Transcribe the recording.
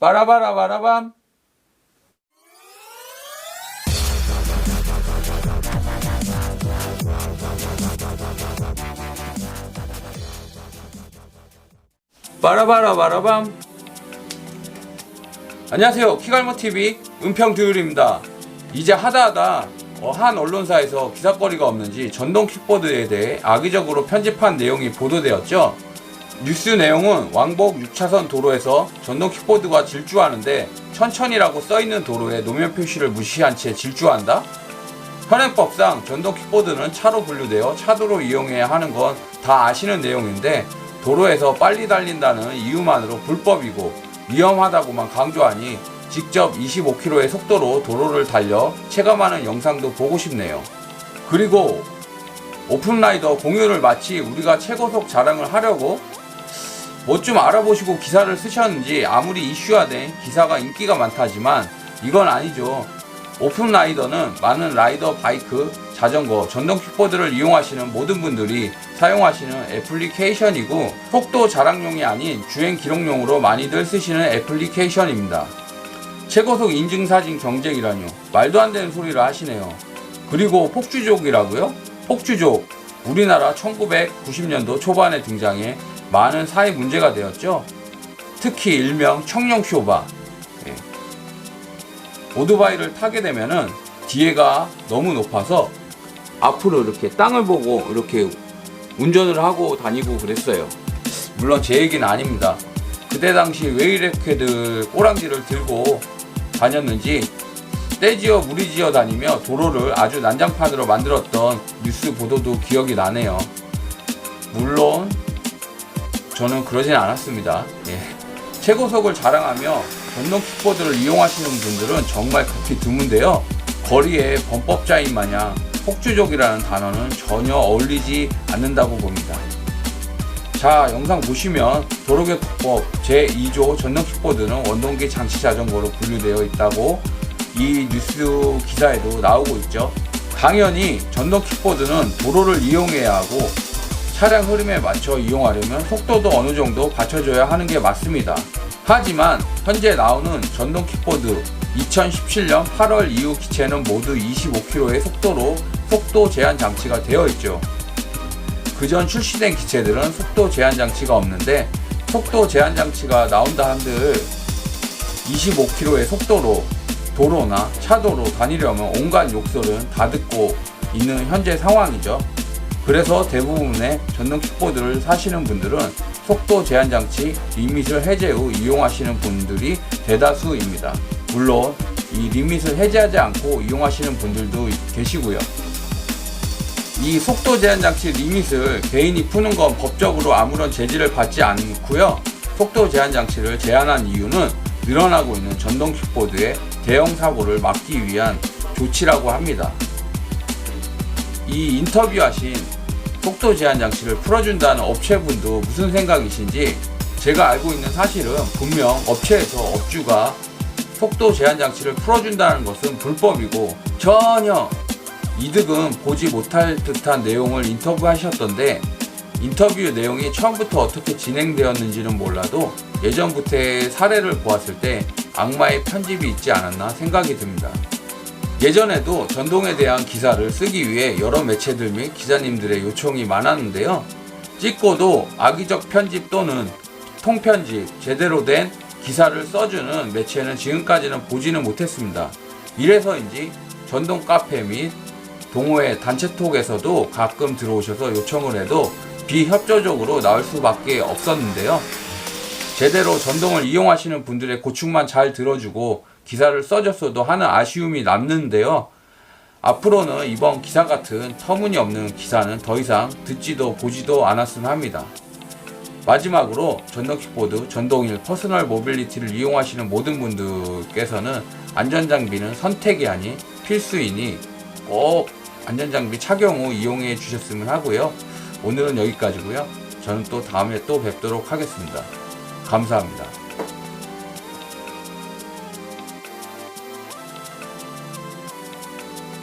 빠라바라바라밤. 빠라바라바라밤. 안녕하세요. 키갈모TV 은평두율입니다. 이제 하다하다 어, 한 언론사에서 기사거리가 없는지 전동 킥보드에 대해 악의적으로 편집한 내용이 보도되었죠. 뉴스 내용은 왕복 6차선 도로에서 전동 킥보드가 질주하는데 천천히라고 써있는 도로에 노면 표시를 무시한 채 질주한다? 현행법상 전동 킥보드는 차로 분류되어 차도로 이용해야 하는 건 다 아시는 내용인데 도로에서 빨리 달린다는 이유만으로 불법이고 위험하다고만 강조하니 직접 25km의 속도로 도로를 달려 체감하는 영상도 보고 싶네요. 그리고 오픈라이더 공유를 마치 우리가 최고속 자랑을 하려고 뭐 좀 알아보시고 기사를 쓰셨는지 아무리 이슈화된 기사가 인기가 많다지만 이건 아니죠. 오픈라이더는 많은 라이더, 바이크, 자전거, 전동 킥보드를 이용하시는 모든 분들이 사용하시는 애플리케이션이고 속도 자랑용이 아닌 주행 기록용으로 많이들 쓰시는 애플리케이션입니다. 최고속 인증사진 경쟁이라뇨. 말도 안 되는 소리를 하시네요. 그리고 폭주족이라고요? 폭주족. 우리나라 1990년도 초반에 등장해 많은 사회 문제가 되었죠. 특히 일명 청룡 쇼바. 예. 오토바이를 타게 되면은 뒤에가 너무 높아서 앞으로 이렇게 땅을 보고 이렇게 운전을 하고 다니고 그랬어요. 물론 제 얘기는 아닙니다. 그때 당시 왜 이렇게들 꼬랑지를 들고 다녔는지 떼지어 무리지어 다니며 도로를 아주 난장판으로 만들었던 뉴스 보도도 기억이 나네요. 물론 저는 그러진 않았습니다. 예. 최고속을 자랑하며 전동 킥보드를 이용하시는 분들은 정말 극히 드문데요. 거리에 범법자인 마냥 폭주족이라는 단어는 전혀 어울리지 않는다고 봅니다. 자, 영상 보시면 도로교통법 제2조 전동 킥보드는 원동기 장치 자전거로 분류되어 있다고 이 뉴스 기사에도 나오고 있죠. 당연히 전동 킥보드는 도로를 이용해야 하고 차량 흐름에 맞춰 이용하려면 속도도 어느 정도 받쳐줘야 하는 게 맞습니다. 하지만 현재 나오는 전동 킥보드 2017년 8월 이후 기체는 모두 25km의 속도로 속도 제한 장치가 되어 있죠. 그전 출시된 기체들은 속도 제한 장치가 없는데 속도 제한 장치가 나온다 한들 25km의 속도로 도로나 차도로 다니려면 온갖 욕설은 다 듣고 있는 현재 상황이죠. 그래서 대부분의 전동 킥보드를 사시는 분들은 속도 제한 장치 리밋을 해제 후 이용하시는 분들이 대다수입니다. 물론 이 리밋을 해제하지 않고 이용하시는 분들도 계시고요. 이 속도 제한 장치 리밋을 개인이 푸는 건 법적으로 아무런 제지를 받지 않고요. 속도 제한 장치를 제한한 이유는 늘어나고 있는 전동 킥보드의 대형 사고를 막기 위한 조치라고 합니다. 이 인터뷰하신 속도 제한 장치를 풀어준다는 업체분도 무슨 생각이신지 제가 알고 있는 사실은 분명 업체에서 업주가 속도 제한 장치를 풀어준다는 것은 불법이고 전혀 이득은 보지 못할 듯한 내용을 인터뷰하셨던데 인터뷰 내용이 처음부터 어떻게 진행되었는지는 몰라도 예전부터의 사례를 보았을 때 악마의 편집이 있지 않았나 생각이 듭니다. 예전에도 전동에 대한 기사를 쓰기 위해 여러 매체들 및 기자님들의 요청이 많았는데요. 찍고도 악의적 편집 또는 통편집, 제대로 된 기사를 써주는 매체는 지금까지는 보지는 못했습니다. 이래서인지 전동 카페 및 동호회 단체톡에서도 가끔 들어오셔서 요청을 해도 비협조적으로 나올 수밖에 없었는데요. 제대로 전동을 이용하시는 분들의 고충만 잘 들어주고 기사를 써줬어도 하는 아쉬움이 남는데요. 앞으로는 이번 기사 같은 터무니없는 기사는 더 이상 듣지도 보지도 않았으면 합니다. 마지막으로 전동 킥보드, 전동일, 퍼스널 모빌리티를 이용하시는 모든 분들께서는 안전장비는 선택이 아닌 필수이니 꼭 안전장비 착용 후 이용해 주셨으면 하고요. 오늘은 여기까지고요. 저는 또 다음에 또 뵙도록 하겠습니다. 감사합니다.